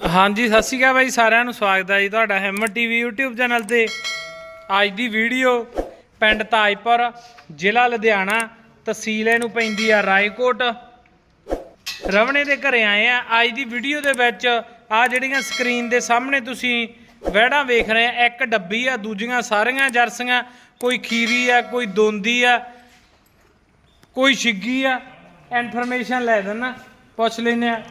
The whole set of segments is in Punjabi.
ਹਾਂਜੀ, ਸਤਿ ਸ਼੍ਰੀ ਅਕਾਲ ਬਾਈ, ਸਾਰਿਆਂ ਨੂੰ ਸਵਾਗਤ ਹੈ ਜੀ ਤੁਹਾਡਾ ਹਿੰਮਤ ਟੀਵੀ YouTube ਚੈਨਲ ਤੇ। ਅੱਜ ਦੀ ਵੀਡੀਓ ਪਿੰਡ ਤਾਜਪੁਰ, ਜ਼ਿਲ੍ਹਾ ਲੁਧਿਆਣਾ, ਤਹਿਸੀਲ ਇਹਨੂੰ ਪੈਂਦੀ ਆ ਰਾਏਕੋਟ। ਰਵਣੇ ਦੇ ਘਰੇ ਆਏ ਆ। ਅੱਜ ਦੀ ਵੀਡੀਓ ਦੇ ਵਿੱਚ ਆ ਜਿਹੜੀਆਂ ਸਕਰੀਨ ਦੇ ਸਾਹਮਣੇ ਤੁਸੀਂ ਵਹਿੜਾਂ ਵੇਖ ਰਹੇ ਆ, ਇੱਕ ਡੱਬੀ ਆ, ਦੂਜੀਆਂ ਸਾਰੀਆਂ ਜਰਸੀਆਂ, ਕੋਈ ਖੀਰੀ ਆ, ਕੋਈ ਦੋਂਦੀ ਆ, ਕੋਈ ਛਿੱਗੀ ਆ। ਇਨਫੋਰਮੇਸ਼ਨ ਲੈ ਦੇਣਾ ਪੁੱਛ ਲੈਨੇ ਆ।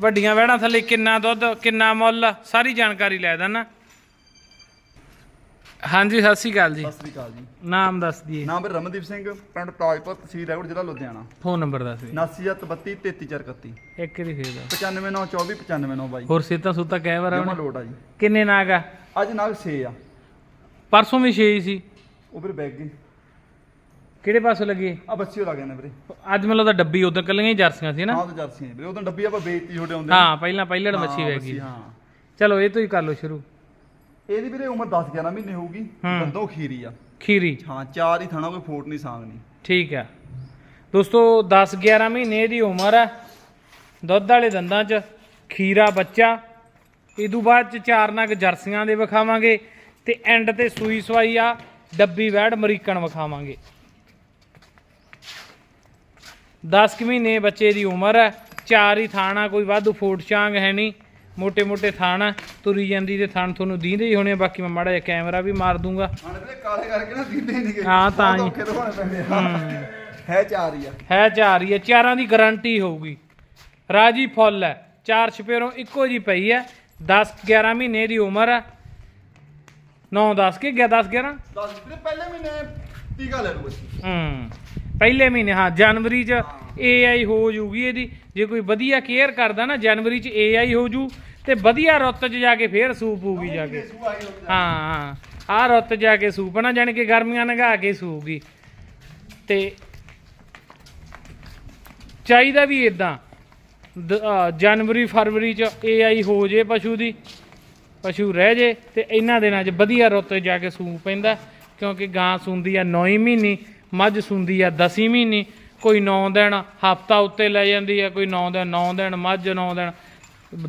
ਵੱਡੀਆਂ ਵਹਿੜਾਂ ਥੱਲੇ ਕਿੰਨਾ ਦੁੱਧ ਕਿੰਨਾ ਮੁੱਲ ਸਾਰੀ ਜਾਣਕਾਰੀ ਲੈ ਦੇਣਾ ਹਾਂਜੀ ਸਤਿ ਸ਼੍ਰੀ ਅਕਾਲ ਜੀ। ਸਤਿ ਸ੍ਰੀ ਅਕਾਲ ਜੀ। ਨਾਮ ਦੱਸ ਦਈਏ। ਨਾਮ ਰਮਨਦੀਪ ਸਿੰਘ ਪਿੰਡ ਤਾਜਪੁਰ ਤਹਿਸੀਲ ਰੈਗੜ ਜ਼ਿਲ੍ਹਾ ਲੁਧਿਆਣਾ। ਫੋਨ ਨੰਬਰ ਦੱਸ ਦਿਓ 7932 33431 ਇੱਕ ਹੀ ਫੇਰ ਦੱਸ। 95924 959 ਬਾਈ। ਹੋਰ ਸੇਤਾ ਸੁਤਾ ਕਹਿ ਵਾਰ ਜਮਾ ਲੋਟ ਆ ਜੀ। ਕਿੰਨੇ ਨਾਗ ਆ? ਅੱਜ ਨਾਗ 6 ਆ। ਪਰਸੋਂ ਵੀ 6 ਹੀ ਸੀ। ਉਹ ਫਿਰ ਬੈਗ ਗਏ। ਕਿਹੜੇ ਪਾਸੋਂ ਲੱਗੇ? ਆ ਬੱਚੇ ਲੱਗ ਜਾਂਦੇ ਵੀਰੇ। ਅੱਜ ਮੈਨੂੰ ਲੱਗਦਾ ਡੱਬੀ ਉਦੋਂ ਕੱਲੀਆਂ ਹੀ ਜਰਸੀਆਂ ਸੀ ਨਾ? ਹਾਂ ਤਾਂ ਜਰਸੀਆਂ ਵੀਰੇ ਉਦੋਂ ਡੱਬੀ ਆਪਾਂ ਵੇਚਤੀ ਛੋਟੇ ਹੁੰਦੇ। ਹਾਂ ਪਹਿਲਾਂ ਪਹਿਲੜ ਮੱਛੀ ਗਈ ਹਾਂ। ਚਲੋ ਇਹ ਤੋਂ ਹੀ ਕਰ ਲਓ ਸ਼ੁਰੂ। ਇਹਦੀ ਵੀਰੇ ਉਮਰ 10 11 ਮਹੀਨੇ ਹੋਊਗੀ। ਦੰਦੋਂ ਖੀਰੀ ਆ। ਖੀਰੀ। ਹਾਂ ਚਾਰ ਹੀ ਥਾਣਾ ਕੋਈ ਫੋਟ ਨਹੀਂ ਸਾਂਗ ਨਹੀਂ। ਠੀਕ ਆ। ਦੋਸਤੋ 10 11 ਮਹੀਨੇ ਦੀ ਉਮਰ ਹੈ ਦੁੱਧ ਵਾਲੇ ਦੰਦਾਂ 'ਚ ਖੀਰਾ ਬੱਚਾ। ਇਦੋਂ ਬਾਅਦ 'ਚ ਚਾਰ ਨਗ ਜਰਸੀਆਂ ਦੇ ਵਿਖਾਵਾਂਗੇ ਤੇ ਐਂਡ ਤੇ ਸੂਈ ਸਵਾਈ ਆ। ਡੱਬੀ ਵੈੜ ਅਮਰੀਕਨ ਵਿਖਾਵਾਂਗੇ। 10 ਕਿ ਮਹੀਨੇ ਬੱਚੇ ਦੀ ਉਮਰ ਹੈ ਚਾਰ ਹੀ ਥਾਣਾ ਕੋਈ ਵਾਧੂ ਫੋਟ ਚਾਂਗ ਹੈ ਨਹੀਂ ਮੋਟੇ ਮੋਟੇ ਥਾਣਾ ਤੁਰੀ ਜਾਂਦੀ ਤੇ ਥਣ ਤੁਹਾਨੂੰ ਦੀਂਦੇ ਹੀ ਹੋਣੇ ਬਾਕੀ ਮੈਂ ਮਾੜਾ ਜਿਹਾ ਕੈਮਰਾ ਵੀ ਮਾਰ ਦੂੰਗਾ। ਹਾਂ ਤਾਂ ਹੈ। ਚਾਰ ਹੀ ਹੈ ਚਾਰਾਂ ਦੀ ਗਾਰੰਟੀ ਹੋਊਗੀ। ਰਾਜੀ ਫੁੱਲ ਹੈ ਚਾਰ ਛਪੇਰੋਂ ਇੱਕੋ ਜੀ ਪਈ ਹੈ 10 11 ਮਹੀਨੇ ਦੀ ਉਮਰ ਹੈ। 9 10 ਕੇ 10 11 10 ਪਹਿਲੇ ਮਹੀਨੇ ਟੀਕਾ ਲੈ ਲੂ ਬੱਚੀ। ਹੂੰ। ਪਹਿਲੇ ਮਹੀਨੇ, ਹਾਂ, ਜਨਵਰੀ ਚ AI ਹੋ ਜੂਗੀ ਇਹਦੀ। ਜੇ ਕੋਈ ਵਧੀਆ ਕੇਅਰ ਕਰਦਾ ਨਾ, ਜਨਵਰੀ ਚ AI ਹੋ ਜੂ ਤੇ ਵਧੀਆ ਰੁੱਤ ਚ ਜਾ ਕੇ ਫੇਰ ਸੂਪ ਪੂਗੀ ਜਾ ਕੇ। ਹਾਂ ਹਾਂ। ਆਹ ਰੁੱਤ ਜਾ ਕੇ ਸੂਪ ਨਾ, ਜਾਣ ਕੇ ਗਰਮੀਆਂ ਨਗਾ ਕੇ ਸੂਗੀ। ਤੇ ਚਾਹੀਦਾ ਵੀ ਇਦਾਂ ਜਨਵਰੀ, ਫਰਵਰੀ ਚ AI ਹੋ ਜੇ ਪਸ਼ੂ ਦੀ, ਪਸ਼ੂ ਰਹਿ ਜੇ ਤੇ ਇਹਨਾਂ ਦਿਨਾਂ 'ਚ ਵਧੀਆ ਰੁੱਤ ਜਾ ਕੇ ਸੂਪ ਪੈਂਦਾ, ਕਿਉਂਕਿ ਗਾਂ ਸੂੰਦੀ ਆ 9 ਮਹੀਨੇ। ਮੱਝ ਸੂੰਦੀ ਆ 10 ਮਹੀਨੇ ਕੋਈ 9 ਦਿਨ ਹਫਤਾ ਉੱਤੇ ਲੈ ਜਾਂਦੀ ਆ ਕੋਈ 9 ਦਿਨ 9 ਦਿਨ ਮੱਝ 9 ਦਿਨ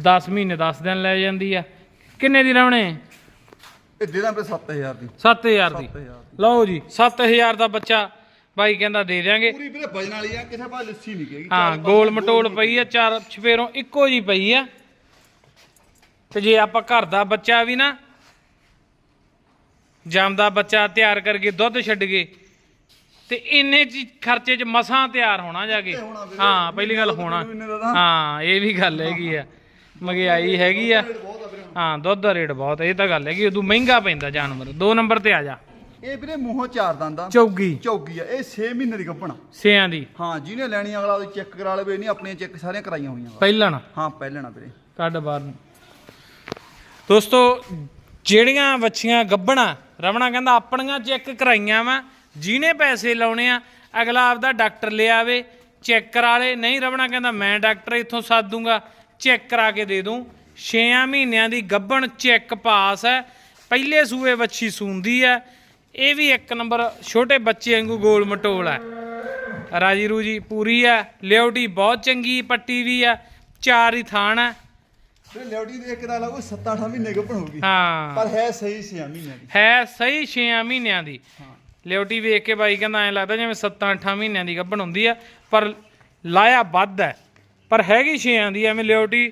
10 ਮਹੀਨੇ 10 ਦਿਨ ਲੈ ਜਾਂਦੀ ਆ। ਕਿੰਨੇ ਦੀ ਰਹਿਣੇ ਇਹ ਦੇ ਦਾਂ। ਪੇ 7000 ਦੀ। 7000 ਦੀ। 7000 ਲਓ ਜੀ 7000 ਦਾ ਬੱਚਾ ਬਾਈ ਕਹਿੰਦਾ ਦੇ ਦਿਆਂਗੇ। ਪੂਰੀ ਵੀਰੇ ਵਜਨ ਵਾਲੀ ਆ ਕਿਸੇ ਪਾਸ ਲੱਸੀ ਨਹੀਂ ਕਹੇਗੀ ਹਾਂ ਗੋਲ ਮਟੋਲ ਪਈ ਆ ਚਾਰ ਛਪੇਰੋਂ ਇੱਕੋ ਜੀ ਪਈ ਆ। ਤੇ ਜੇ ਆਪਾਂ ਘਰ ਦਾ ਬੱਚਾ ਵੀ ਨਾ ਜੰਮਦਾ ਬੱਚਾ ਤਿਆਰ ਕਰਕੇ ਦੁੱਧ ਛੱਡ ਗਏ ਤੇ ਇੰਨੇ ਚ ਖਰਚੇ ਚ ਮਸਾਂ ਤਿਆਰ ਹੋਣਾ ਜਾ ਕੇ। ਹੋਣਾ ਵੀਰੇ। ਹਾਂ ਪਹਿਲੀ ਗੱਲ ਹੋਣਾ। ਇੰਨੇ ਦਾ ਤਾਂ। ਹਾਂ ਇਹ ਵੀ ਗੱਲ ਹੈਗੀ ਆ। ਮਹਿੰਗਾਈ ਹੈਗੀ ਆ। ਬਹੁਤ ਆ ਵੀਰੇ ਹਾਂ ਦੁੱਧ ਦਾ ਰੇਟ ਬਹੁਤ ਇਹ ਤਾਂ ਗੱਲ ਹੈਗੀ ਉਦੋਂ ਮਹਿੰਗਾ ਪੈਂਦਾ ਜਾਨਵਰ। ਦੋ ਨੰਬਰ ਤੇ ਆ ਜਾ। ਇਹ ਵੀਰੇ ਮੂੰਹੋਂ ਚਾਰ ਦੰਦਾਂ ਚੌਗੀ। ਚੌਗੀ ਆ। ਇਹ 6 ਮਹੀਨੇ ਦੀ ਗੱਭਣਾ ਸਿਆਂ ਦੀ। ਹਾਂ ਜਿਹਨੇ ਲੈਣੀ ਅਗਲਾ ਉਹ ਚੈੱਕ ਕਰਾ ਲਵੇ। ਨਹੀਂ ਆਪਣੀਆਂ ਚੈੱਕ ਸਾਰੀਆਂ ਕਰਾਈਆਂ ਹੋਈਆਂ ਵਾ। ਪਹਿਲਣ ਹਾਂ ਪਹਿਲਣਾ ਵੀਰੇ। ਕੱਢ ਬਾਹਰ ਨੂੰ। ਦੋਸਤੋ ਜਿਹੜੀਆਂ ਵੱਛੀਆਂ ਗੱਬਣਾ ਰਵਣਾ ਕਹਿੰਦਾ ਆਪਣੀਆਂ ਚੈੱਕ ਕਰਾਈਆਂ ਵਾ। ਜਿਹਨੇ ਪੈਸੇ ਲਾਉਣੇ ਆ ਅਗਲਾ ਆਪਦਾ ਡਾਕਟਰ ਲਿਆਵੇ ਚੈੱਕ ਕਰਾ ਲੇ। ਨਹੀਂ ਰਵਣਾ ਕਹਿੰਦਾ ਮੈਂ ਡਾਕਟਰ ਇੱਥੋਂ ਸੱਦ ਦੂੰਗਾ ਚੈੱਕ ਕਰਾ ਕੇ ਦੇ ਦੂੰ। 6 ਮਹੀਨਿਆਂ ਦੀ ਗੱਬਣ ਚੈੱਕ ਪਾਸ ਹੈ। ਪਹਿਲੇ ਸੂਏ ਵੱਛੀ ਸੂੰਦੀ ਹੈ। ਇਹ ਵੀ ਇੱਕ ਨੰਬਰ ਛੋਟੇ ਬੱਚੇ ਵਾਂਗੂ ਗੋਲ ਮਟੋਲ ਹੈ। ਰਾਜੀ ਰੂਜੀ ਪੂਰੀ ਹੈ। ਲਿਓਟੀ ਬਹੁਤ ਚੰਗੀ ਪੱਟੀ ਵੀ ਆ ਚਾਰ ਹੀ ਥਾਣ ਹੈ। ਵੀਰੇ ਲਿਓਟੀ ਦੇ ਇੱਕ ਦਾ ਲੱਗੋ 7-8 ਮਹੀਨੇ ਗੱਭਣ ਹੋਊਗੀ ਹਾਂ। ਪਰ ਹੈ ਸਹੀ 6 ਮਹੀਨੇ ਦੀ। ਹੈ ਸਹੀ 6 ਮਹੀਨਿਆਂ ਦੀ। ਹਾਂ। ਲਿਓਟੀ ਵੇਖ ਕੇ ਬਾਈ ਕਹਿੰਦਾ ਐ ਲੱਗਦਾ ਜਿਵੇਂ 7-8 ਮਹੀਨਿਆਂ ਦੀ ਗੱਭਣ ਹੁੰਦੀ ਆ ਪਰ ਲਾਇਆ ਵੱਧ ਹੈ। ਪਰ ਹੈਗੀ 6 ਦੀ ਐਵੇਂ ਲਿਓਟੀ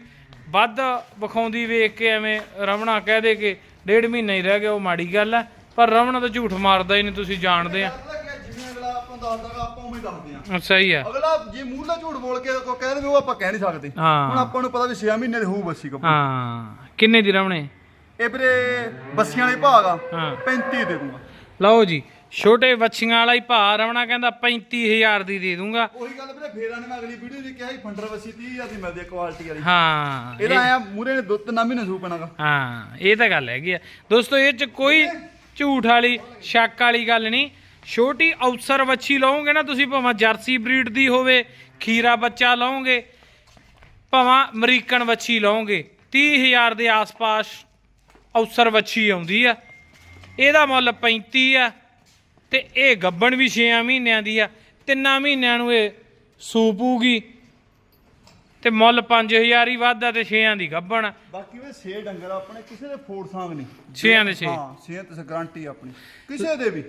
ਵੱਧ ਵਿਖਾਉਂਦੀ ਵੇਖ ਕੇ ਐਵੇਂ ਰਮਣਾ ਕਹਿ ਦੇ ਕਿ ਡੇਢ ਮਹੀਨਾ ਹੀ ਰਹਿ ਗਿਆ ਉਹ ਮਾੜੀ ਗੱਲ ਹੈ। ਪਰ ਰਮਣਾ ਤਾਂ ਝੂਠ ਮਾਰਦਾ ਹੀ ਨਹੀਂ ਤੁਸੀਂ ਜਾਣਦੇ ਆ। ਹੀ ਸਹੀ ਆ। ਅਗਲਾ ਜੇ ਮੂੰਹ ਨਾਲ ਝੂਠ ਬੋਲ ਕੇ ਕੋ ਕਹਿ ਦੇਵੇ ਉਹ ਆਪਾਂ ਕਹਿ ਨਹੀਂ ਸਕਦੇ। ਹਾਂ। ਹੁਣ ਆਪਾਂ ਨੂੰ ਪਤਾ ਵੀ 6 ਮਹੀਨੇ ਦੀ ਹੋਊ ਬੱਸੀ ਗੱਭਣ। ਹਾਂ। ਕਿੰਨੇ ਦੀ ਰਮਣੇ? ਇਹ ਵੀਰੇ ਬੱਸੀਆਂ ਵਾਲੇ ਭਾਗ ਆ। ਹਾਂ। 35 ਦੇ ਦੂੰਗਾ। ਲਓ ਜੀ ਛੋਟੇ ਵੱਛੀਆਂ ਵਾਲਾ ਹੀ ਭਾਅ ਰਮਣਾ ਕਹਿੰਦਾ 35000 ਦੀ ਦੇ ਦੂੰਗਾ। ਉਹੀ ਗੱਲ ਵੀਰੇ ਫੇਰ ਆਨੇ ਮੈਂ ਅਗਲੀ ਵੀਡੀਓ ਦੀ ਕਿਹਾ ਸੀ ਫੰਡਰ ਬੱਸੀ 30000 ਦੀ ਮਿਲਦੀ ਹੈ ਕੁਆਲਿਟੀ ਵਾਲੀ। ਹਾਂ ਇਹਦਾ ਆਇਆ ਮੂਰੇ ਨੇ ਦੋ ਤਿੰਨ ਮਹੀਨੇ ਸੂ ਪੈਣਾਗਾ ਹਾਂ ਇਹ ਤਾਂ ਗੱਲ ਹੈਗੀ ਆ। ਦੋਸਤੋ ਇਹ ਚ ਕੋਈ ਝੂਠ ਵਾਲੀ ਸ਼ੱਕ ਵਾਲੀ ਗੱਲ ਨਹੀਂ। ਛੋਟੀ ਅਫਸਰ ਵੱਛੀ ਲਓਗੇ ਨਾ ਤੁਸੀਂ ਭਾਵੇਂ ਜਰਸੀ ਬਰੀਡ ਦੀ ਹੋਵੇ ਖੀਰਾ ਬੱਚਾ ਲਓਗੇ ਭਾਵੇਂ ਅਮਰੀਕਨ ਵੱਛੀ ਲਓਗੇ 30000 ਦੇ ਆਸ-ਪਾਸ ਅਫਸਰ ਵੱਛੀ ਆਉਂਦੀ ਆ। ਇਹਦਾ ਮੁੱਲ 35 ਆ। ਤੇ ਇਹ ਗੱਬਣ ਵੀ 6 ਮਹੀਨਿਆਂ ਦੀ ਆ ਤਿੰਨਾਂ ਮਹੀਨਿਆਂ ਨੂੰ ਇਹ ਸੂਪੂਗੀ ਤੇ ਮੁੱਲ 5000 ਹੀ ਵੱਧਦਾ ਤੇ 6ਾਂ ਦੀ ਗੱਬਣ ਬਾਕੀ ਵੇ 6 ਡੰਗਰ ਆਪਣੇ ਕਿਸੇ ਦੇ ਫੋੜ ਸੰਗ ਨਹੀਂ। ਛੇਆਂ ਦੇ ਛੇ। ਹਾਂ 6 ਤੇ ਗਾਰੰਟੀ ਆਪਣੀ। ਕਿਸੇ ਦੇ ਵੀ।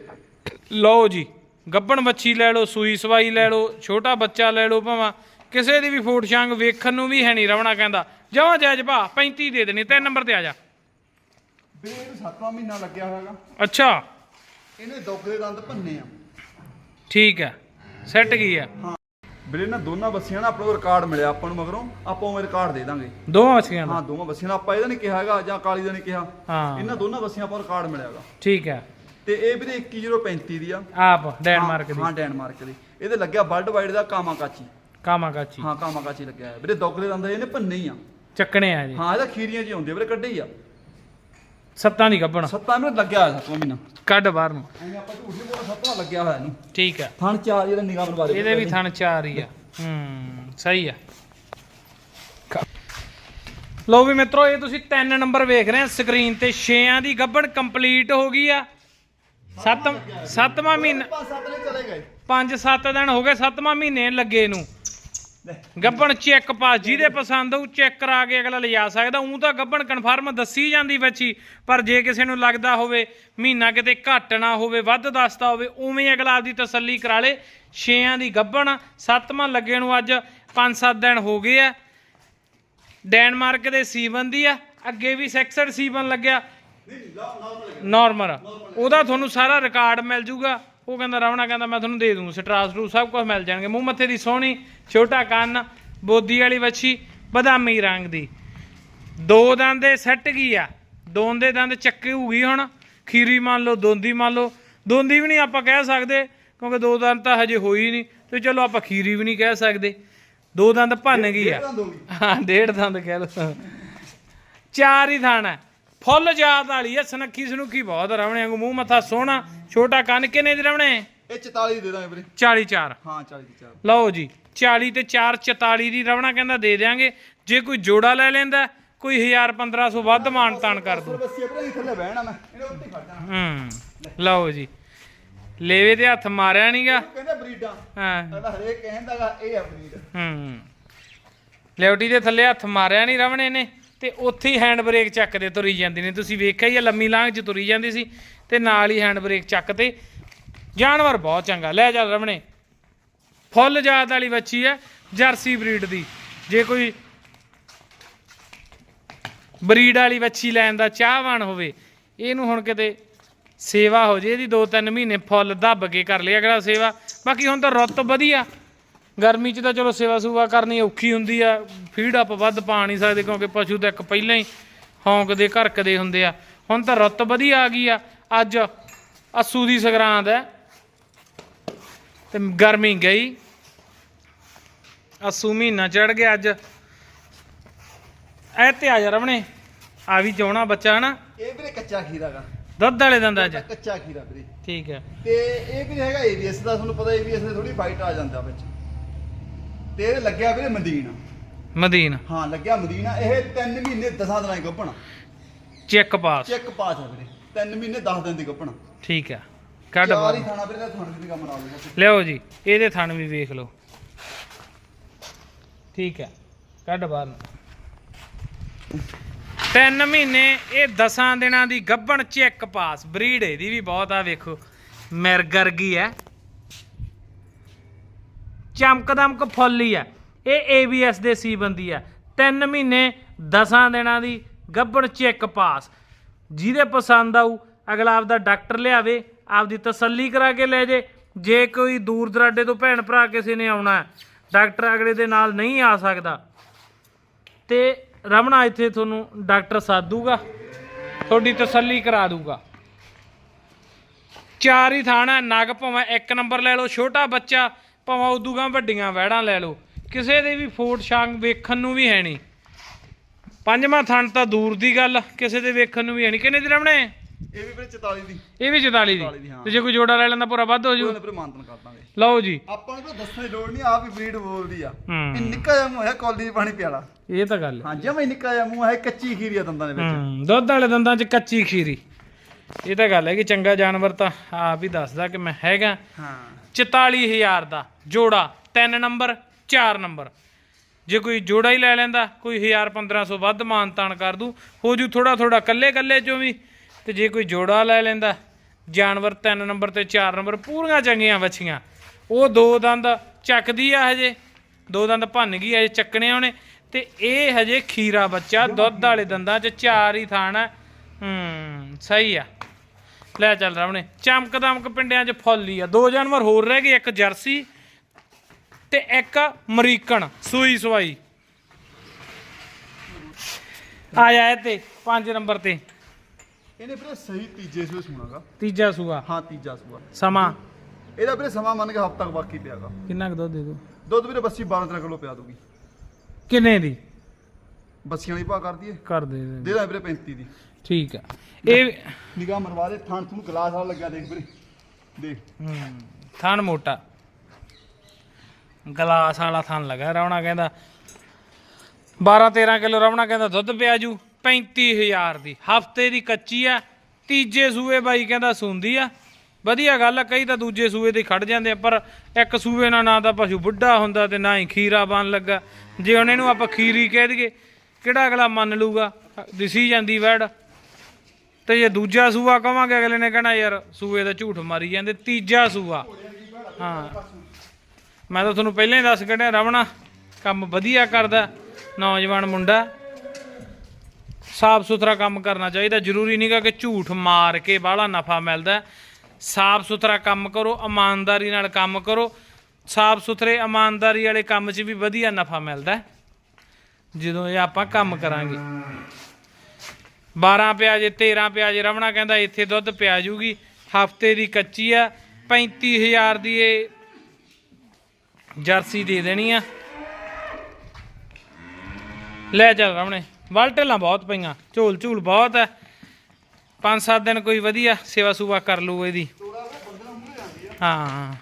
ਲਓ ਜੀ ਗੱਬਣ ਬੱਚੀ ਲੈ ਲਓ ਸੂਈ ਸਵਾਈ ਲੈ ਲਓ ਛੋਟਾ ਬੱਚਾ ਲੈ ਲਓ ਭਾਵੇਂ। ਕਿਸੇ ਦੀ ਵੀ ਫੂਟ ਛਾਂਗ ਵੇਖਣ ਨੂੰ ਵੀ ਹੈ ਨਹੀਂ ਰਵਣਾ ਕਹਿੰਦਾ। ਜਮਾ ਜਾਇਜ਼ ਭਾ 35 ਦੇ ਦੇਣੀ ਤਿੰਨ ਨੰਬਰ ਤੇ ਆ ਜਾ। ਇਹ ਸੱਤਵਾਂ ਮਹੀਨਾ ਲੱਗਿਆ ਹੋਇਆਗਾ। ਅੱਛਾ। ਇਹਨੇ ਦੋਗਲੇ ਦੰਦ ਭੰਨੇ ਆ। ਠੀਕ ਹੈ ਸੈੱਟ ਕੀ ਆ? ਵੀਰੇ ਨਾ ਦੋਨਾਂ ਬੱਸੀਆਂ ਨਾ ਆਪਣਾ ਰਿਕਾਰਡ ਮਿਲਿਆ ਆਪਾਂ ਨੂੰ ਮਗਰੋਂ ਆਪਾਂ ਉਹ ਰਿਕਾਰਡ ਦੇ ਦਾਂਗੇ। ਦੋਵਾਂ ਮੱਛੀਆਂ ਦਾ ਹਾਂ ਦੋਵਾਂ ਬੱਸੀਆਂ ਦਾ ਆਪਾਂ ਇਹਦਾ ਨਹੀਂ ਕਿਹਾ ਹੈਗਾ ਜਾਂ ਕਾਲੀ ਦਾ ਨਹੀਂ ਕਿਹਾ। ਹਾਂ। ਇਹਨਾਂ ਦੋਨਾਂ ਬੱਸੀਆਂ ਆਪਾਂ ਰਿਕਾਰਡ ਮਿਲਿਆਗਾ ਠੀਕ ਹੈ ਤੇ ਇਹ ਵੀਰੇ 21035 ਦੀ ਆ। ਆਪ ਡੈਨਮਾਰਕ ਦੀ। ਹਾਂ ਡੈਨਮਾਰਕ ਦੀ। ਇਹਦੇ ਲੱਗਿਆ ਵਰਲਡ ਵਾਈਡ ਦਾ ਕਾਮਾ ਕਾਚੀ ਕਾਮਾ ਕਾਚੀ ਹਾਂ ਕਾਮਾ ਕਾਚੀ ਲੱਗਿਆ ਹੈ ਵੀਰੇ ਦੋਗਲੇ ਦੰਦ ਇਹਨੇ ਭੰਨੇ ਹੀ ਆ। ਚੱਕਣੇ ਆ ਜੀ। ਹਾਂ ਇਹਦਾ ਖੀਰੀਆਂ ਜੀ ਹੁੰਦੀਆਂ ਵੀਰੇ ਕੱਢੇ ਹੀ ਆ। ਸੱਤਾਂ ਦੀ ਗੱਬਣ ਸੱਤਾਂ ਮਿੰਟ ਲੱਗਿਆ ਹੋਇਆ ਸੱਤਵਾਂ ਮਹੀਨਾ। ਕੱਢ ਬਾਹਰ ਨੂੰ। ਐਵੇਂ ਆਪਾਂ ਝੂਠ ਨਹੀਂ ਬੋਲਣਾ ਸੱਤਵਾਂ ਲੱਗਿਆ ਹੋਇਆ ਇਹਨੂੰ। ਠੀਕ ਹੈ ਥਣ ਚਾਰ ਜਿਹੜਾ ਨਿਗਾਹ ਬਣਾ ਦੇ ਇਹਦੇ ਵੀ ਥਣ ਚਾਰ ਹੀ ਆ। ਹੂੰ ਸਹੀ ਆ। ਲੋ ਵੀ ਮਿੱਤਰੋ ਇਹ ਤੁਸੀਂ ਤਿੰਨ ਨੰਬਰ ਵੇਖ ਰਹੇ ਆ। ਸਕਰੀਨ ਤੇ 6ਾਂ ਦੀ ਗੱਬੜ ਕੰਪਲੀਟ ਹੋ ਗਈ ਆ। ਸੱਤ ਸੱਤਵਾਂ ਮਹੀਨਾ ਪੰਜ ਸੱਤ ਨੇ ਚਲੇ ਗਏ। 5-7 ਦਿਨ ਹੋ ਗਏ ਸੱਤਵਾਂ ਮਹੀਨੇ ਲੱਗੇ ਨੂੰ। ਗੱਬਣ ਚੈੱਕ ਪਾਸ ਜਿਹਦੇ ਪਸੰਦ ਹੋਊ ਚੈੱਕ ਕਰਾ ਕੇ ਅਗਲਾ ਲਿਜਾ ਸਕਦਾ। ਉਹ ਤਾਂ ਗੱਬਣ ਕਨਫਰਮ ਦੱਸੀ ਜਾਂਦੀ ਬੱਚੀ ਪਰ ਜੇ ਕਿਸੇ ਨੂੰ ਲੱਗਦਾ ਹੋਵੇ ਮਹੀਨਾ ਕਿਤੇ ਘੱਟ ਨਾ ਹੋਵੇ ਵੱਧ ਦੱਸਦਾ ਹੋਵੇ ਉਵੇਂ ਅਗਲਾ ਆਪਦੀ ਤਸੱਲੀ ਕਰਾ ਲੇ। ਛੇਆਂ ਦੀ ਗੱਬਣ ਸੱਤਵਾਂ ਲੱਗੇ ਨੂੰ ਅੱਜ 5-7 ਦਿਨ ਹੋ ਗਏ ਆ। ਡੈਨਮਾਰਕ ਦੇ ਸੀਵਨ ਦੀ ਆ ਅੱਗੇ ਵੀ ਸੈਕਸਡ ਸੀਵਨ ਲੱਗਿਆ। ਨਾਰਮਲ। ਉਹਦਾ ਤੁਹਾਨੂੰ ਸਾਰਾ ਰਿਕਾਰਡ ਮਿਲ ਜੂਗਾ। ਉਹ ਕਹਿੰਦਾ ਰਾਵਣਾ ਕਹਿੰਦਾ ਮੈਂ ਤੁਹਾਨੂੰ ਦੇ ਦੂੰ ਸਟਰਾਸ ਰੂ ਸਭ ਕੁਝ ਮਿਲ ਜਾਣਗੇ। ਮੂੰਹ ਮੱਥੇ ਦੀ ਸੋਹਣੀ ਛੋਟਾ ਕੰਨ ਬੋਦੀ ਵਾਲੀ ਵੱਛੀ ਬਦਾਮੀ ਰੰਗ ਦੀ। ਦੋ ਦੰਦ ਸੈੱਟ ਗਈ ਆ? ਦੋਨ ਦੇ ਦੰਦ ਚੱਕੇ ਹੋ ਗਈ ਹੁਣ। ਖੀਰੀ ਮੰਨ ਲਓ ਦੋਂਦੀ ਮੰਨ ਲਓ। ਦੋਂਦੀ ਵੀ ਨਹੀਂ ਆਪਾਂ ਕਹਿ ਸਕਦੇ ਕਿਉਂਕਿ ਦੋ ਦੰਦ ਤਾਂ ਹਜੇ ਹੋਈ ਨਹੀਂ। ਤੇ ਚਲੋ ਆਪਾਂ ਖੀਰੀ ਵੀ ਨਹੀਂ ਕਹਿ ਸਕਦੇ। ਦੋ ਦੰਦ ਭੰਨ ਗਈ ਆ। ਦੰਦ ਹੋ ਡੇਢ ਦੰਦ ਕਹਿ ਲਓ। ਚਾਰ ਹੀ ਥਾਣਾ। ਫੁੱਲ ਜਾਤ ਵਾਲੀ ਐ ਸਨੱਖੀ ਸਨੁੱਖੀ ਬਹੁਤ ਰਵਣੇ ਵਾਂਗੂ ਮੂੰਹ ਮੱਥਾ ਸੋਹਣਾ। ਛੋਟਾ ਕੰਨ ਕਿੰਨੇ ਦੇ ਰਵਣੇ? ਇਹ 44 ਦੀ ਦਾਂਗੇ ਵੀਰੇ। 40 ਚਾਰ। ਹਾਂ 40 ਦੀ ਲਓ ਜੀ 40 ਤੇ 4 44 ਦੀ ਰਵਣਾ ਕਹਿੰਦਾ ਦੇ ਦਿਆਂਗੇ। ਜੇ ਕੋਈ ਜੋੜਾ ਲੈ ਲੈਂਦਾ ਕੋਈ 1000 1500 ਵੱਧ ਮਾਨ ਤਾਨ ਕਰ ਦੂ। ਬੱਸੀ ਆਪਣੇ ਥੱਲੇ ਬਹਿਣਾ ਮੈਂ ਇਹਨੇ ਉੱਤੇ ਖੜ ਜਾਣਾ। ਹੂੰ ਲਓ ਜੀ। ਲੇਵੇ ਤੇ ਹੱਥ ਮਾਰਿਆ ਨਹੀਂਗਾ ਕਹਿੰਦਾ ਬਰੀਡਾਂ। ਹਾਂ। ਅਗਲਾ ਹਰੇਕ ਕਹਿੰਦਾਗਾ ਇਹ ਆ ਬਰੀਡ। ਹੂੰ। ਲੈਵਟੀ ਦੇ ਥੱਲੇ ਹੱਥ ਮਾਰਿਆ ਨਹੀਂ ਰਵਣੇ ਨੇ। ਤੇ ਉੱਥੇ ਹੀ ਹੈਂਡ ਬ੍ਰੇਕ ਚੱਕਦੇ ਤੁਰੀ ਜਾਂਦੀ ਨੇ। ਤੁਸੀਂ ਵੇਖਿਆ ਹੀ ਆ, ਲੰਮੀ ਲਾਂਘ 'ਚ ਤੁਰੀ ਜਾਂਦੀ ਸੀ ਤੇ ਨਾਲ ਹੀ ਹੈਂਡ ਬ੍ਰੇਕ ਚੱਕ ਤੇ। ਜਾਨਵਰ ਬਹੁਤ ਚੰਗਾ। ਲੈ ਜਾ ਰਵਣੇ ਫੁੱਲ ਜਾਤ ਵਾਲੀ ਬੱਚੀ ਹੈ ਜਰਸੀ ਬਰੀਡ ਦੀ। ਜੇ ਕੋਈ ਬਰੀਡ ਵਾਲੀ ਬੱਚੀ ਲੈਣ ਦਾ ਚਾਹਵਾਨ ਹੋਵੇ, ਇਹਨੂੰ ਹੁਣ ਕਿਤੇ ਸੇਵਾ ਹੋ ਜੇ, ਇਹਦੀ 2-3 ਮਹੀਨੇ ਫੁੱਲ ਦੱਬ ਕੇ ਕਰ ਲਿਆ ਅਗਲਾ ਸੇਵਾ। ਬਾਕੀ ਹੁਣ ਤਾਂ ਰੁੱਤ ਵਧੀਆ। ਗਰਮੀ 'ਚ ਤਾਂ ਚਲੋ ਸੇਵਾ ਸੂਵਾ ਕਰਨੀ ਔਖੀ ਹੁੰਦੀ ਆ ਫੀਡ ਅਪ ਵੱਧ ਪਾ ਨਹੀਂ ਸਕਦੇ ਕਿਉਂਕਿ ਪਸ਼ੂ ਤਾਂ ਇੱਕ ਪਹਿਲਾਂ ਹੀ ਹੌਂਕਦੇ ਘਰਕਦੇ ਹੁੰਦੇ ਆ। ਹੁਣ ਤਾਂ ਰੁੱਤ ਵਧੀਆ ਆ ਗਈ ਆ ਅੱਜ ਅਸੂ ਦੀ ਸੰਗਰਾਂਦ ਹੈ। ਤੇ ਗਰਮੀ ਗਈ। ਅਸੂ ਮਹੀਨਾ ਚੜ ਗਿਆ ਅੱਜ। ਐ ਤੇ ਆ ਜਾ ਰਵਣੇ ਆ ਵੀ ਚਾਹਣਾ ਬੱਚਾ ਹਨਾ? ਇਹ ਵੀਰੇ ਕੱਚਾ ਖੀਰਾਗਾ ਦੁੱਧ ਵਾਲੇ ਦੰਦਾਂ 'ਚ ਕੱਚਾ ਖੀਰਾ ਵੀਰੇ। ਠੀਕ ਹੈ ਤੇ ਇਹ ਵੀ ਹੈਗਾ ਏਬੀਐਸ ਦਾ ਤੁਹਾਨੂੰ ਪਤਾ ਏਬੀਐਸ ਦੇ ਥੋੜੀ ਫਾਈਟ ਆ ਜਾਂਦਾ ਵਿੱਚ। ਤੇ ਇਹ ਲੱਗਿਆ ਵੀਰੇ ਮਦੀਨਾ। ਮਦੀਨ। ਹਾਂ ਲੱਗਿਆ ਮਦੀਨਾ। ਇਹ 3 ਮਹੀਨੇ 10 ਦਿਨਾਂ ਦੀ ਗੱਭਣਾ ਚੈੱਕ ਪਾਸ ਚੈੱਕ ਪਾਸ ਹੈ ਵੀਰੇ। 3 ਮਹੀਨੇ 10 ਦਿਨ ਦੀ ਗੱਭਣਾ ਠੀਕ ਹੈ ਕੱਢ ਚਾਰ ਬਾਹਰ ਹੀ ਖਾਣਾ ਵੀਰੇ ਦਾ ਤੁਹਾਨੂੰ ਵੀ ਕੰਮ ਨਾ ਆਊਗਾ ਲਿਆਓ ਜੀ ਇਹਦੇ ਥਣ ਵੀ ਵੇਖ ਲਓ। ਠੀਕ ਹੈ ਕੱਢ ਬਾਹਰ ਨੂੰ। ਤਿੰਨ ਮਹੀਨੇ ਇਹ 10 ਦਿਨਾਂ ਦੀ ਗੱਭਣ ਚੈੱਕ ਪਾਸ ਬਰੀਡ ਇਹਦੀ ਵੀ ਬਹੁਤ ਆ ਵੇਖੋ। ਮਿਰਗਰਗੀ ਹੈ ਚਮਕਦਮਕ ਫੁੱਲ ਹੀ ਆ। ਇਹ ABS ਦੇ ਸੀ ਬੰਦੀ ਆ। ਤਿੰਨ ਮਹੀਨੇ 10 ਦਿਨਾਂ ਦੀ ਗੱਭਣ ਚੈੱਕ ਪਾਸ। ਜਿਹਦੇ ਪਸੰਦ ਆਊ, ਅਗਲਾ ਆਪਦਾ ਡਾਕਟਰ ਲਿਆਵੇ, ਆਪਦੀ ਤਸੱਲੀ ਕਰਾ ਕੇ ਲੈ ਜੇ। ਜੇ ਕੋਈ ਦੂਰ ਦਰਾਡੇ ਤੋਂ ਭੈਣ ਭਰਾ ਕਿਸੇ ਨੇ ਆਉਣਾ ਡਾਕਟਰ ਅਗਲੇ ਦੇ ਨਾਲ ਨਹੀਂ ਆ ਸਕਦਾ। ਤੇ ਰਮਣਾ ਇੱਥੇ ਤੁਹਾਨੂੰ ਡਾਕਟਰ ਸਾਧੂਗਾ, ਤੁਹਾਡੀ ਤਸੱਲੀ ਕਰਾ ਦੂਗਾ। ਚਾਰ ਹੀ ਥਾਣਾ ਨਗ ਭਾਵੇਂ ਇੱਕ ਨੰਬਰ ਲੈ ਲਓ, ਛੋਟਾ ਬੱਚਾ ਭਾਵੇਂ ਉਦੂਗਾ ਵੱਡੀਆਂ ਵਹਿੜਾਂ ਲੈ ਲਓ ਕਿਸੇ ਦੇ ਵੀ ਫੋਟ ਛਾਂਗ ਵੇਖਣ ਨੂੰ ਵੀ ਹੈ ਨਹੀਂ। ਪੰਜਵਾਂ ਥਣ ਤਾਂ ਦੂਰ ਦੀ ਗੱਲ ਕਿਸੇ ਦੇ ਵੇਖਣ ਨੂੰ ਵੀ ਹੈ ਨਹੀਂ। ਕਿੰਨੇ ਦੀ ਰਮਣੇ? ਇਹ ਵੀ ਵੀਰੇ 44 ਦੀ। ਇਹ ਵੀ 44 44 ਦੀ। ਤੇ ਜੇ ਕੋਈ ਜੋੜਾ ਲੈ ਲੈਂਦਾ ਪੂਰਾ ਵੱਧ ਹੋ ਜੂ। ਉਹਨੇ ਵੀਰੇ ਮਾਨਤਨ ਕਰ ਦਾਂਗੇ। ਲਓ ਜੀ। ਆਪਾਂ ਨੂੰ ਤਾਂ ਦੱਸਣ ਦੀ ਲੋੜ ਨਹੀਂ ਆਪ ਹੀ ਬਰੀਡ ਬੋਲਦੀ ਆ। ਇਹ ਨਿੱਕਾ ਜਿਹਾ ਮੂੰਹ ਹੈ ਕੌਲੀ ਪਾਣੀ ਪਿਆਲਾ। ਇਹ ਤਾਂ ਗੱਲ ਹੈ। ਹੀ ਨਿੱਕਾ ਜਿਹਾ ਮੂੰਹ ਹੈ ਕੱਚੀ ਖੀਰੀ ਆ ਦੰਦਾਂ ਦੇ ਵਿੱਚ। ਦੁੱਧ ਵਾਲੇ ਦੰਦਾਂ 'ਚ ਕੱਚੀ ਖੀਰੀ। ਇਹ ਤਾਂ ਗੱਲ ਹੈ ਕਿ ਚੰਗਾ ਜਾਨਵਰ ਤਾਂ ਆਪ ਹੀ ਦੱਸਦਾ ਕਿ ਮੈਂ ਹੈਗਾ। ਹਾਂ। 44000 ਦਾ ਜੋੜਾ 3 ਨੰਬਰ 4 ਨੰਬਰ। ਜੇ ਕੋਈ ਜੋੜਾ ਹੀ ਲੈ ਲੈਂਦਾ, ਕੋਈ 1000 1500 ਵੱਧ ਮਾਨਤਾਨ ਕਰ ਦੂ, ਹੋ ਜੂ ਥੋੜਾ ਥੋੜਾ ਕੱਲੇ ਕੱਲੇ ਚੋਂ ਵੀ। ਤੇ ਜੇ ਕੋਈ ਜੋੜਾ ਲੈ ਲੈਂਦਾ, ਜਾਨਵਰ 3 ਨੰਬਰ ਤੇ 4 ਨੰਬਰ, ਪੂਰੀਆਂ ਚੰਗੀਆਂ ਵੱਛੀਆਂ। ਉਹ ਦੋ ਦੰਦ ਚੱਕਦੀ ਆ ਹਜੇ, ਦੋ ਦੰਦ ਭੰਨ ਗਈ ਹਜੇ ਚੱਕਣੇ ਆ ਉਹਨੇ। ਤੇ ਇਹ ਹਜੇ ਖੀਰਾ ਬੱਚਾ, ਦੁੱਧ ਵਾਲੇ ਦੰਦਾਂ 'ਚ ਚਾਰ ਹੀ ਥਾਣ ਆ। ਹੂੰ, ਸਹੀ ਆ। ਲੈ ਚੱਲ ਰਵਣੇ ਚਮਕ ਦਮਕ ਪਿੰਡਿਆਂ 'ਚ ਫੁੱਲ ਹੀ ਆ। ਦੋ ਜਾਨਵਰ ਹੋਰ ਰਹਿ ਗਏ ਇੱਕ ਜਰਸੀ ਤੇ ਇੱਕ ਅਮਰੀਕਨ ਸੂਈ ਸਵਾਈ। ਆ ਜਾ ਇਹ ਤੇ 5 ਨੰਬਰ ਤੇ। ਇਹਨੇ ਵੀਰੇ ਸਹੀ ਤੀਜੇ ਸੂਏ ਸੁਣਾਗਾ ਤੀਜਾ ਸੂਆ? ਹਾਂ ਤੀਜਾ ਸੂਆ। ਸਮਾਂ? ਇਹਦਾ ਵੀਰੇ ਸਮਾਂ ਮੰਨ ਕੇ ਹਫ਼ਤਾ ਕੁ ਬਾਕੀ ਪਿਆਗਾ ਕਿੰਨਾ ਕੁ ਦੁੱਧ ਦੇ ਦੋ? ਦੁੱਧ ਵੀਰੇ ਬੱਸੀ 12 13 ਕਿਲੋ ਪਿਆ ਦੂਗੀ ਕਿੰਨੇ ਦੀ? ਬੱਸੀਆਂ ਵਾਲੀ ਭਾਅ ਕਰਦੀ ਏ ਕਰ ਦੇ ਦੇ। ਦੇ ਦਾਂ ਵੀਰੇ 35 ਦੀ। ਠੀਕ ਆ। ਇਹ ਨਿਗਾਹ ਮਰਵਾ ਦੇ ਥਣ ਤੂੰ ਗਲਾਸ ਵਾਲਾ ਲੱਗਿਆ ਦੇਖ ਵੀਰੇ। ਦੇਖ। ਹੂੰ, ਥਣ ਮੋਟਾ। ਗਲਾਸ ਵਾਲਾ ਥਣ ਲਗਾ ਰਵਣਾ ਕਹਿੰਦਾ 12 13 ਕਿਲੋ ਰਵਣਾ ਕਹਿੰਦਾ ਦੁੱਧ ਪਿਆ ਜੂ 35000 ਦੀ। ਹਫ਼ਤੇ ਦੀ ਕੱਚੀ ਆ ਤੀਜੇ ਸੂਏ ਬਾਈ ਕਹਿੰਦਾ ਸੁੰਦੀ ਆ। ਵਧੀਆ ਗੱਲ ਆ ਕਈ ਤਾਂ ਦੂਜੇ ਸੂਏ ਤੇ ਖੜ ਜਾਂਦੇ ਆ ਪਰ ਇੱਕ ਸੂਏ ਨਾਲ ਨਾ ਤਾਂ ਪਸ਼ੂ ਬੁੱਢਾ ਹੁੰਦਾ ਤੇ ਨਾ ਹੀ ਖੀਰਾ ਬਣ ਲੱਗਾ। ਜੇ ਹੁਣ ਇਹਨੂੰ ਆਪਾਂ ਖੀਰੀ ਕਹਿ ਦਈਏ ਕਿਹੜਾ ਅਗਲਾ ਮੰਨ ਲੂਗਾ ਦਿਸੀ ਜਾਂਦੀ ਵੈੜ। ਤੇ ਜੇ ਦੂਜਾ ਸੂਆ ਕਵਾਂਗੇ, ਅਗਲੇ ਨੇ ਕਹਿਣਾ ਯਾਰ ਸੂਏ ਦਾ ਝੂਠ ਮਾਰੀ ਜਾਂਦੇ, ਤੀਜਾ ਸੂਆ। ਹਾਂ। ਮੈਂ ਤਾਂ ਤੁਹਾਨੂੰ ਪਹਿਲਾਂ ਹੀ ਦੱਸ ਕੱਢਿਆ ਰਵਣਾ ਕੰਮ ਵਧੀਆ ਕਰਦਾ, ਨੌਜਵਾਨ ਮੁੰਡਾ। ਸਾਫ਼ ਸੁਥਰਾ ਕੰਮ ਕਰਨਾ ਚਾਹੀਦਾ, ਜ਼ਰੂਰੀ ਨਹੀਂਗਾ ਕਿ ਝੂਠ ਮਾਰ ਕੇ ਬਾਹਲਾ ਨਫਾ ਮਿਲਦਾ। ਸਾਫ਼ ਸੁਥਰਾ ਕੰਮ ਕਰੋ, ਇਮਾਨਦਾਰੀ ਨਾਲ ਕੰਮ ਕਰੋ। ਸਾਫ਼ ਸੁਥਰੇ, ਇਮਾਨਦਾਰੀ ਵਾਲੇ ਕੰਮ 'ਚ ਵੀ ਵਧੀਆ ਨਫਾ ਮਿਲਦਾ। ਜਦੋਂ ਇਹ ਆਪਾਂ ਕੰਮ ਕਰਾਂਗੇ। 12 ਪਿਆ ਜੇ 13 ਪਿਆ ਜੇ ਰਵਣਾ ਕਹਿੰਦਾ ਇੱਥੇ ਦੁੱਧ ਪਿਆ ਜੂਗੀ। ਹਫ਼ਤੇ ਦੀ ਕੱਚੀ ਆ 35000 ਦੀ ਇਹ ਜਰਸੀ ਦੇ ਦੇਣੀ ਆ। ਲੈ ਚੱਲ ਰਵਣੇ ਵਲਟਲਾਂ ਬਹੁਤ ਪਈਆਂ, ਝੋਲ ਝੂਲ ਬਹੁਤ ਐ ਪੰਜ ਸੱਤ ਦਿਨ ਕੋਈ ਵਧੀਆ ਸੇਵਾ ਸੂਵਾ ਕਰ ਲੂ ਇਹਦੀ। ਹਾਂ,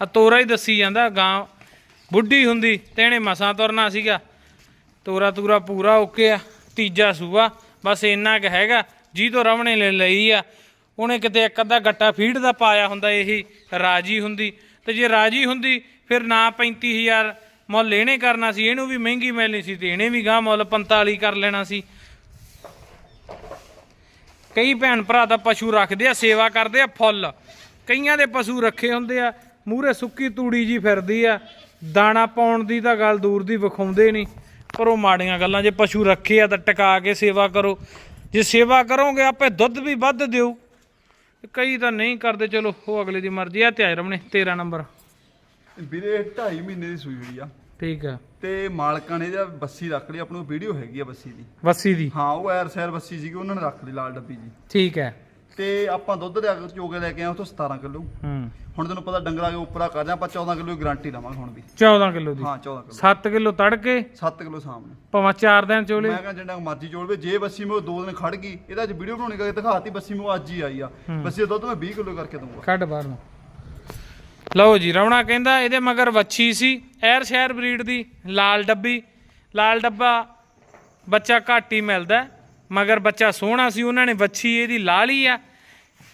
ਆ ਤੋਰਾ ਹੀ ਦੱਸੀ ਜਾਂਦਾ, ਗਾਂ ਬੁੱਢੀ ਹੁੰਦੀ ਤੇ ਇਹਨੇ ਮਸਾਂ ਤੁਰਨਾ ਸੀਗਾ। ਤੋਰਾ ਤੂਰਾ ਪੂਰਾ ਓਕੇ ਆ, ਤੀਜਾ ਸੂਆ। ਬਸ ਇੰਨਾ ਕੁ ਹੈਗਾ, ਜੀ ਤੋਂ ਰਵਣੇ ਲੈ ਲਈ ਆ। ਉਹਨੇ ਕਿਤੇ ਇੱਕ ਅੱਧਾ ਗੱਟਾ ਫੀਡ ਦਾ ਪਾਇਆ ਹੁੰਦਾ, ਇਹੀ ਰਾਜੀ ਹੁੰਦੀ। ਤੇ ਜੇ ਰਾਜੀ ਹੁੰਦੀ, ਫਿਰ ਨਾ 35000 ਮੁੱਲ ਇਹਨੇ ਕਰਨਾ ਸੀ, ਇਹਨੂੰ ਵੀ ਮਹਿੰਗੀ ਮਿਲਣੀ ਸੀ ਤੇ ਇਹਨੇ ਵੀ ਗਾਂ ਮੁੱਲ 45 ਕਰ ਲੈਣਾ ਸੀ। ਕਈ ਭੈਣ ਭਰਾ ਤਾਂ ਪਸ਼ੂ ਰੱਖਦੇ ਆ, ਸੇਵਾ ਕਰਦੇ ਆ, ਫੁੱਲ। ਕਈਆਂ ਦੇ ਪਸ਼ੂ ਰੱਖੇ ਹੁੰਦੇ ਆ, ਮੂਹਰੇ ਸੁੱਕੀ ਤੂੜੀ ਜੀ ਫਿਰਦੀ ਆ, ਦਾਣਾ ਪਾਉਣ ਦੀ ਤਾਂ ਗੱਲ ਦੂਰ ਦੀ ਵਿਖਾਉਂਦੇ ਨਹੀਂ। ਉਹ ਮਾੜੀਆਂ ਗੱਲਾਂ ਜੇ ਪਸ਼ੂ ਰੱਖੇ ਆ ਤਾਂ ਟਿਕਾ ਕੇ ਸੇਵਾ ਕਰੋ। ਜੇ ਸੇਵਾ ਕਰੋਗੇ ਆਪੇ ਦੁੱਧ ਵੀ ਵੱਧ ਦਿਓ। ਕਈ ਤਾਂ ਨਹੀਂ ਕਰਦੇ ਚਲੋ ਉਹ ਅਗਲੇ ਦੀ ਮਰਜ਼ੀ ਆ ਤੇ ਆਏ ਰਮਣੇ 13 ਨੰਬਰ। ਵੀਰੇ 2.5 ਮਹੀਨੇ ਦੀ ਸੂਈ ਹੋਈ ਆ। ਠੀਕ ਆ। ਤੇ ਮਾਲਕਾਂ ਨੇ ਇਹਦਾ ਬੱਸੀ ਰੱਖ ਲਈ ਆਪਣੀ ਵੀਡੀਓ ਹੈਗੀ ਆ ਬੱਸੀ ਦੀ। ਵੱਸੀ ਦੀ? ਹਾਂ ਉਹ ਐਰ ਸੈਰ ਬੱਸੀ ਸੀਗੀ ਉਹਨਾਂ ਨੇ ਰੱਖ ਲਈ ਲਾਲ ਡੱਬੀ ਜੀ। ਠੀਕ ਹੈ। ਤੇ ਆਪਾਂ ਦੁੱਧ ਦੇ ਅਗਰ ਚੋਗੇ ਲੈ ਕੇ ਆਏ ਉਥੋਂ 17 ਕਿਲੋ। ਹੂੰ। ਹੁਣ ਤੈਨੂੰ ਪਤਾ ਡੰਗਰਾਂ ਦੇ ਉੱਪਰਾ ਕਰਦੇ ਆਪਾਂ 14 ਕਿਲੋ ਦੀ ਗਾਰੰਟੀ ਲਵਾਂਗੇ ਹੁਣ ਵੀ। 14 ਕਿਲੋ ਦੀ? ਹਾਂ 14 ਕਿਲੋ। 7 ਕਿਲੋ ਤੜਕੇ 7 ਕਿਲੋ ਸਾਹਮਣੇ ਭਾਵੇਂ 4 ਦਿਨ ਚੋਲੇ। ਮੈਂ ਕਹਿੰਦਾ ਜਿੰਨਾ ਮਰਜ਼ੀ ਚੋਲਵੇ ਜੇ ਬੱਸੀ ਮੇ ਦੋ ਦਿਨ ਖੜ ਗਈ ਇਹਦਾ ਅੱਜ ਵੀਡੀਓ ਬਣਾਉਣੀ ਕਰਕੇ ਦਿਖਾਤੀ ਬੱਸੀ ਮੇ ਅੱਜ ਹੀ ਆਈ ਆ। ਬੱਸੀ ਦਾ ਦੁੱਧ ਮੈਂ 20 ਕਿਲੋ ਕਰਕੇ ਦਊਂਗਾ। ਕੱਢ ਬਾਹਰ ਨੂੰ। ਲਓ ਜੀ ਰਵਣਾ ਕਹਿੰਦਾ ਇਹਦੇ ਮਗਰ ਵੱਛੀ ਸੀ ਐਰ ਸ਼ਹਿਰ ਬਰੀਡ ਦੀ ਲਾਲ ਡੱਬੀ। ਲਾਲ ਡੱਬਾ ਬੱਚਾ ਘੱਟ ਹੀ ਮਿਲਦਾ। ਮਗਰ ਬੱਚਾ ਸੋਹਣਾ ਸੀ, ਉਹਨਾਂ ਨੇ ਵੱਛੀ ਇਹਦੀ ਲਾ ਲਈ ਆ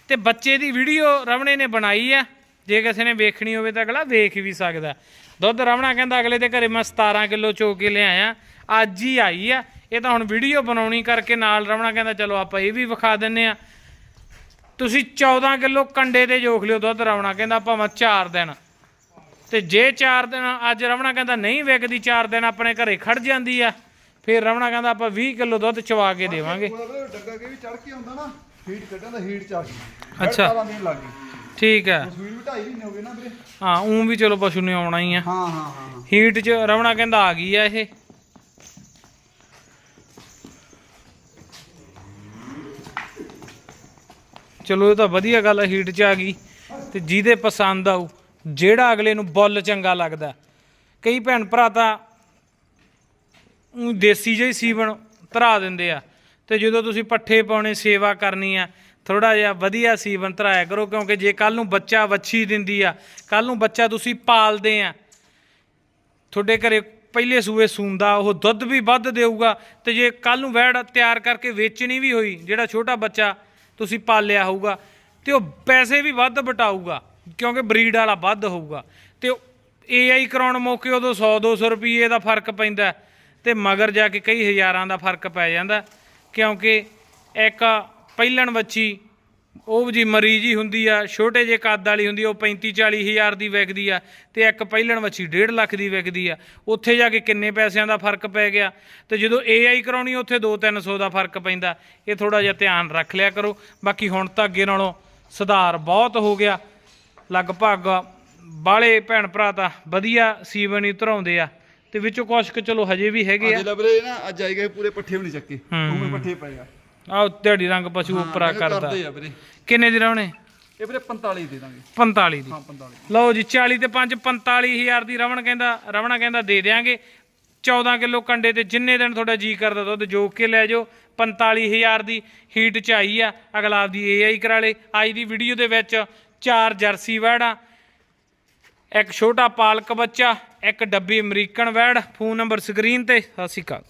ਤੇ ਬੱਚੇ ਦੀ ਵੀਡੀਓ ਰਵਣੇ ਨੇ ਬਣਾਈ ਆ। ਜੇ ਕਿਸੇ ਨੇ ਵੇਖਣੀ ਹੋਵੇ ਤਾਂ ਅਗਲਾ ਵੇਖ ਵੀ ਸਕਦਾ। ਦੁੱਧ ਰਵਣਾ ਕਹਿੰਦਾ, ਅਗਲੇ ਦੇ ਘਰੇ ਮੈਂ 17 ਕਿਲੋ ਚੋ ਕੇ ਲਿਆਇਆ, ਅੱਜ ਹੀ ਆਈ ਆ। ਇਹ ਤਾਂ ਹੁਣ ਵੀਡੀਓ ਬਣਾਉਣੀ ਕਰਕੇ ਨਾਲ ਰਵਣਾ ਕਹਿੰਦਾ, ਚਲੋ ਆਪਾਂ ਇਹ ਵੀ ਵਿਖਾ ਦਿੰਨੇ ਆ। ਤੁਸੀਂ 14 ਕਿਲੋ ਕੰਡੇ ਤੇ ਜੋਖ ਲਿਓ ਦੁੱਧ ਰਵਣਾ ਕਹਿੰਦਾ ਭਾਵੇਂ 4 ਦਿਨ। ਤੇ ਜੇ 4 ਦਿਨ, ਅੱਜ ਰਵਣਾ ਕਹਿੰਦਾ, ਨਹੀਂ ਵਿਕਦੀ 4 ਦਿਨ, ਆਪਣੇ ਘਰੇ ਖੜ ਜਾਂਦੀ ਆ। ਫਿਰ ਰਵਣਾ ਕਹਿੰਦਾ ਆਪਾਂ 20 ਕਿਲੋ ਦੁੱਧ ਚਵਾ ਕੇ ਦੇਵਾਂਗੇ। ਡੱਗਾ ਕੇ ਵੀ ਚੜ ਕੇ ਆਉਂਦਾ ਨਾ ਹੀਟ ਕੱਢਣ ਦਾ ਹੀਟ ਚ ਗਈ ਅੱਛਾ। ਠੀਕ ਹੈ ਸੂਈ ਵੀ 2.5 ਮਹੀਨੇ ਹੋ। ਗਏ ਨਾ ਵੀਰੇ। ਹਾਂ ਉਂ ਵੀ ਚਲੋ ਪਸ਼ੂ ਨੇ ਆਉਣਾ ਹੀ ਆ। ਹਾਂ ਹਾਂ ਹਾਂ ਹੀਟ 'ਚ ਰਵਣਾ ਕਹਿੰਦਾ ਆ ਗਈ ਆ ਇਹ। ਚਲੋ ਇਹ ਤਾਂ ਵਧੀਆ ਗੱਲ ਹੈ ਹੀਟ 'ਚ ਆ ਗਈ। ਤੇ ਜਿਹਦੇ ਪਸੰਦ ਆਊ ਜਿਹੜਾ ਅਗਲੇ ਨੂੰ ਬੁੱਲ ਚੰਗਾ ਲੱਗਦਾ। ਕਈ ਭੈਣ ਭਰਾ ਤਾਂ ਉਹ ਦੇਸੀ ਜਿਹੀ ਸੀਵਣ ਧਰਾ ਦਿੰਦੇ ਆ। ਤੇ ਜਦੋਂ ਤੁਸੀਂ ਪੱਠੇ ਪਾਉਣੇ, ਸੇਵਾ ਕਰਨੀ ਆ ਥੋੜਾ ਜਿਹਾ ਵਧੀਆ ਸੀਵਨ ਧਰਾਇਆ ਕਰੋ, ਕਿਉਂਕਿ ਜੇ ਕੱਲ ਨੂੰ ਬੱਚਾ ਵੱਛੀ ਦਿੰਦੀ ਆ ਕੱਲ ਨੂੰ ਬੱਚਾ ਤੁਸੀਂ ਪਾਲਦੇ ਆ। ਤੁਹਾਡੇ ਘਰੇ ਪਹਿਲੇ ਸੂਏ ਸੂੰਦਾ, ਉਹ ਦੁੱਧ ਵੀ ਵੱਧ ਦੇਊਗਾ, ਤੇ ਜੇ ਕੱਲ ਨੂੰ ਵੈੜ ਤਿਆਰ ਕਰਕੇ ਵੇਚਣੀ ਵੀ ਹੋਈ, ਜਿਹੜਾ ਛੋਟਾ ਬੱਚਾ ਤੁਸੀਂ ਪਾਲਿਆ ਹੋਊਗਾ, ਤੇ ਉਹ ਪੈਸੇ ਵੀ ਵੱਧ ਬਟਾਊਗਾ ਕਿਉਂਕਿ ਬਰੀਡ ਵਾਲਾ ਵੱਧ ਹੋਊਗਾ। ਤੇ ਏਆਈ ਕਰਾਉਣ ਮੌਕੇ ਉਦੋਂ 100 200 ਰੁਪਏ ਦਾ ਫ਼ਰਕ ਪੈਂਦਾ। ਤੇ ਮਗਰ ਜਾ ਕੇ ਕਈ ਹਜ਼ਾਰਾਂ ਦਾ ਫ਼ਰਕ ਪੈ ਜਾਂਦਾ, ਕਿਉਂਕਿ ਇੱਕ ਪਹਿਲਣ ਬੱਚੀ ਉਹ ਜੀ ਮਰੀਜ਼ ਹੀ ਹੁੰਦੀ ਆ, ਛੋਟੇ ਜੇ ਕੱਦ ਵਾਲੀ ਹੁੰਦੀ ਆ, ਉਹ 35 40 ਹਜ਼ਾਰ ਦੀ ਵਿਕਦੀ ਆ, ਤੇ ਇੱਕ ਪਹਿਲਣ ਵੱਛੀ 1.5 ਲੱਖ ਦੀ ਵਿਕਦੀ ਆ, ਉੱਥੇ ਜਾ ਕੇ ਕਿੰਨੇ ਪੈਸਿਆਂ ਦਾ ਫ਼ਰਕ ਪੈ ਗਿਆ, ਤੇ ਜਦੋਂ AI ਕਰਾਉਣੀ, ਉੱਥੇ 2-300 ਦਾ ਫ਼ਰਕ ਪੈਂਦਾ, ਇਹ ਥੋੜਾ ਜਿਹਾ ਧਿਆਨ ਰੱਖ ਲਿਆ ਕਰੋ, ਬਾਕੀ ਹੁਣ ਤਾਂ ਅੱਗੇ ਨਾਲੋਂ ਸੁਧਾਰ ਬਹੁਤ ਹੋ ਗਿਆ, ਲਗਭਗ ਬਾਲੇ ਭੈਣ ਭਰਾ ਤਾਂ ਵਧੀਆ ਸੀਵਨ ਹੀ ਧਰਾਉਂਦੇ ਆ। ਤੇ ਵਿੱਚੋਂ ਕੁਛ ਕੁ ਚਲੋ ਹਜੇ ਵੀ ਹੈਗੇ ਆ। ਅੱਜ ਵੀਰੇ ਨਾ ਅੱਜ ਆਈ ਗਏ ਪੂਰੇ ਪੱਠੇ ਵੀ ਨਹੀਂ ਚੱਕੇ। ਹੂੰ। ਉਵੇਂ ਪੱਠੇ ਪਏ ਆ। ਦਿਹਾੜੀ ਰੰਗ ਪਸ਼ੂ ਉਪਰਾ ਕਰਦਾ ਕਰਦੇ। ਆ ਵੀਰੇ। ਕਿੰਨੇ ਦੀ ਰਹਿਣੇ ਇਹ ਵੀਰੇ 45 ਦੇ ਦਾਂਗੇ। 45 ਦੀ। ਹਾਂ 45 ਲਓ ਜੀ 40 ਤੇ 5 45000 ਦੀ ਰਵਣ ਕਹਿੰਦਾ ਰਵਣਾ ਕਹਿੰਦਾ ਦੇ ਦਿਆਂਗੇ। 14 ਕਿਲੋ ਕੰਡੇ ਤੇ ਜਿੰਨੇ ਦਿਨ ਤੁਹਾਡਾ ਜੀ ਕਰਦਾ ਦੁੱਧ ਜੋਕ ਕੇ ਲੈ ਜਾਓ। 45000 ਦੀ ਹੀਟ ਚ ਆਈ ਆ। ਅਗਲਾ ਆਪਦੀ ਏਆਈ ਕਰਾ ਲੇ। ਅੱਜ ਦੀ ਵੀਡੀਓ ਦੇ ਵਿੱਚ ਚਾਰ ਜਰਸੀ ਵੈੜਾਂ ਇੱਕ ਛੋਟਾ ਪਾਲਕ ਬੱਚਾ ਇੱਕ ਡੱਬੀ ਅਮਰੀਕਨ ਵੈੜ ਫੋਨ ਨੰਬਰ ਸਕਰੀਨ ਤੇ ਸਤਿ ਸ਼੍ਰੀ ਅਕਾਲ।